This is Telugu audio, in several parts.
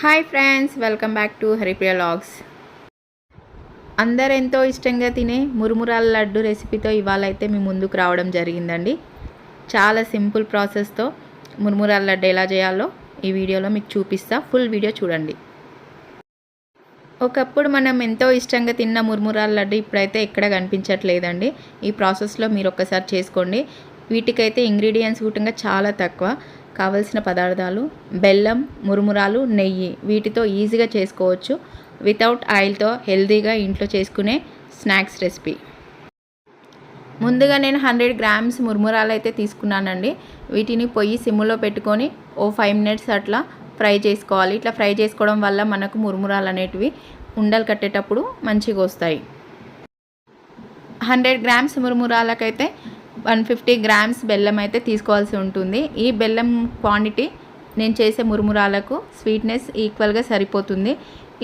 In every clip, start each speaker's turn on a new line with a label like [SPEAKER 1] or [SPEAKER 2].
[SPEAKER 1] Hi friends welcome back to Haripriya logs. అందరు ఎంతో ఇష్టంగా తినే మురుమురాల లడ్డు రెసిపీతో ఇవాళ అయితే మీ ముందుకు రావడం జరిగిందండి. చాలా సింపుల్ ప్రాసెస్తో మురుమురాల లడ్డు ఎలా చేయాలో ఈ వీడియోలో మీకు చూపిస్తా. ఫుల్ వీడియో చూడండి. ఒకప్పుడు మనం ఎంతో ఇష్టంగా తిన్న మురుమురాల లడ్డు ఇప్పుడైతే ఎక్కడ కనిపించట్లేదండి. ఈ ప్రాసెస్లో మీరు ఒక్కసారి చేసుకోండి. వీటికైతే ఇంగ్రీడియంట్స్ కూటంగా చాలా తక్కువ. కావలసిన పదార్థాలు బెల్లం మురుమురాలు నెయ్యి వీటితో ఈజీగా చేసుకోవచ్చు. వితౌట్ ఆయిల్తో హెల్తీగా ఇంట్లో చేసుకునే స్నాక్స్ రెసిపీ. ముందుగా నేను హండ్రెడ్ గ్రామ్స్ మురుమురాలు అయితే తీసుకున్నానండి. వీటిని పొయ్యి సిమ్లో పెట్టుకొని ఓ ఫైవ్ మినిట్స్ అట్లా ఫ్రై చేసుకోవాలి. ఇట్లా ఫ్రై చేసుకోవడం వల్ల మనకు మురుమురాలు అనేటివి ఉండలు కట్టేటప్పుడు మంచిగా వస్తాయి. హండ్రెడ్ గ్రామ్స్ మురుమురాలకైతే వన్ ఫిఫ్టీ గ్రామ్స్ బెల్లం అయితే తీసుకోవాల్సి ఉంటుంది. ఈ బెల్లం క్వాంటిటీ నేను చేసే మురుమురాలకు స్వీట్నెస్ ఈక్వల్గా సరిపోతుంది.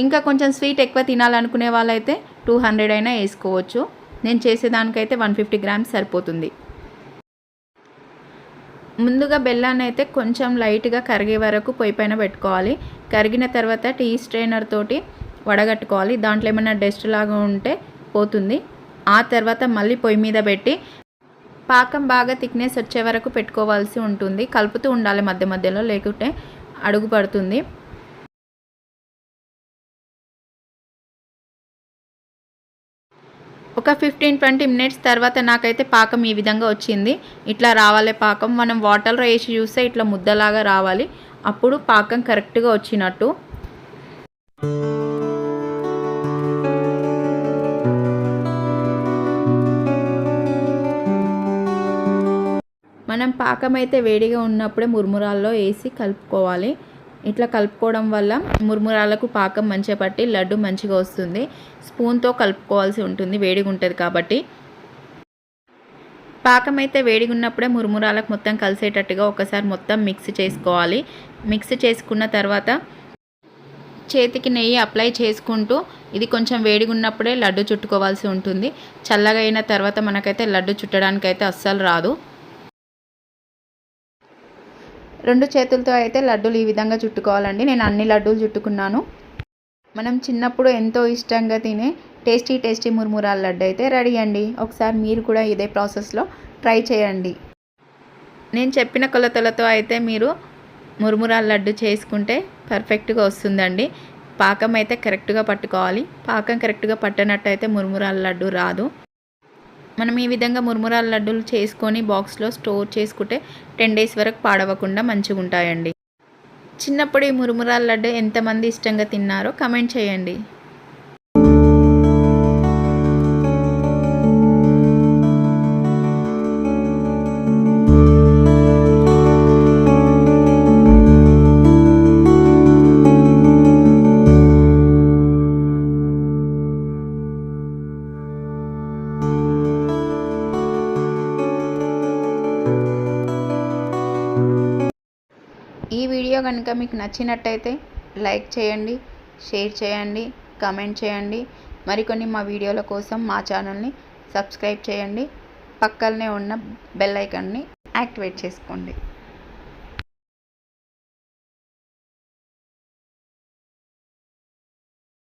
[SPEAKER 1] ఇంకా కొంచెం స్వీట్ ఎక్కువ తినాలనుకునే వాళ్ళైతే టూ హండ్రెడ్ అయినా వేసుకోవచ్చు. నేను చేసేదానికైతే వన్ ఫిఫ్టీ గ్రామ్స్ సరిపోతుంది. ముందుగా బెల్లాన్ని అయితే కొంచెం లైట్గా కరిగే వరకు పొయ్యి పైన పెట్టుకోవాలి. కరిగిన తర్వాత టీ స్ట్రైనర్ తోటి వడగట్టుకోవాలి. దాంట్లో ఏమైనా డస్ట్ లాగా ఉంటే పోతుంది. ఆ తర్వాత మళ్ళీ పొయ్యి మీద పెట్టి పాకం బాగా థిక్నెస్ వచ్చే వరకు పెట్టుకోవాల్సి ఉంటుంది. కలుపుతూ ఉండాలి మధ్య మధ్యలో లేకుంటే అడుగు పడుతుంది. ఒక ఫిఫ్టీన్ ట్వంటీ మినిట్స్ తర్వాత నాకైతే పాకం ఈ విధంగా వచ్చింది. ఇట్లా రావాలి పాకం. మనం వాటర్లో వేసి చూస్తే ఇట్లా ముద్దలాగా రావాలి. అప్పుడు పాకం కరెక్ట్గా వచ్చినట్టు. మనం పాకం అయితే వేడిగా ఉన్నప్పుడే మురుమురాల్లో వేసి కలుపుకోవాలి. ఇట్లా కలుపుకోవడం వల్ల మురుమురాలకు పాకం మంచిగా పట్టి లడ్డు మంచిగా వస్తుంది. స్పూన్తో కలుపుకోవాల్సి ఉంటుంది. వేడిగా ఉంటుంది కాబట్టి. పాకం అయితే వేడిగా ఉన్నప్పుడే మురుమురాలకు మొత్తం కలిసేటట్టుగా ఒకసారి మొత్తం మిక్స్ చేసుకోవాలి. మిక్స్ చేసుకున్న తర్వాత చేతికి నెయ్యి అప్లై చేసుకుంటూ ఇది కొంచెం వేడిగా ఉన్నప్పుడే లడ్డు చుట్టుకోవాల్సి ఉంటుంది. చల్లగా అయిన తర్వాత మనకైతే లడ్డు చుట్టడానికి అయితే అస్సలు రాదు. రెండు చేతులతో అయితే లడ్డూలు ఈ విధంగా చుట్టుకోవాలండి. నేను అన్ని లడ్డూలు చుట్టుకున్నాను. మనం చిన్నప్పుడు ఎంతో ఇష్టంగా తినే టేస్టీ టేస్టీ మురుమురాల లడ్డు అయితే రెడీ అండి. ఒకసారి మీరు కూడా ఇదే ప్రాసెస్లో ట్రై చేయండి. నేను చెప్పిన కొలతలతో అయితే మీరు మురుమురాల లడ్డు చేసుకుంటే పర్ఫెక్ట్గా వస్తుందండి. పాకం అయితే కరెక్ట్గా పట్టుకోవాలి. పాకం కరెక్ట్గా పట్టనట్టయితే మురుమురాల లడ్డు రాదు. మనం ఈ విధంగా మురుమురాల లడ్డూలు చేసుకొని బాక్స్లో స్టోర్ చేసుకుంటే టెన్ డేస్ వరకు పాడవకుండా మంచిగా ఉంటాయండి. చిన్నప్పుడు ఈ మురుమురాల లడ్డు ఎంతమంది ఇష్టంగా తిన్నారో కమెంట్ చేయండి. ఈ వీడియో కనుక మీకు నచ్చినట్టయితే లైక్ చేయండి షేర్ చేయండి కామెంట్ చేయండి. మరికొన్ని మా వీడియోల కోసం మా ఛానల్ని సబ్స్క్రైబ్ చేయండి. పక్కనే ఉన్న బెల్ ఐకాన్ని యాక్టివేట్ చేసుకోండి.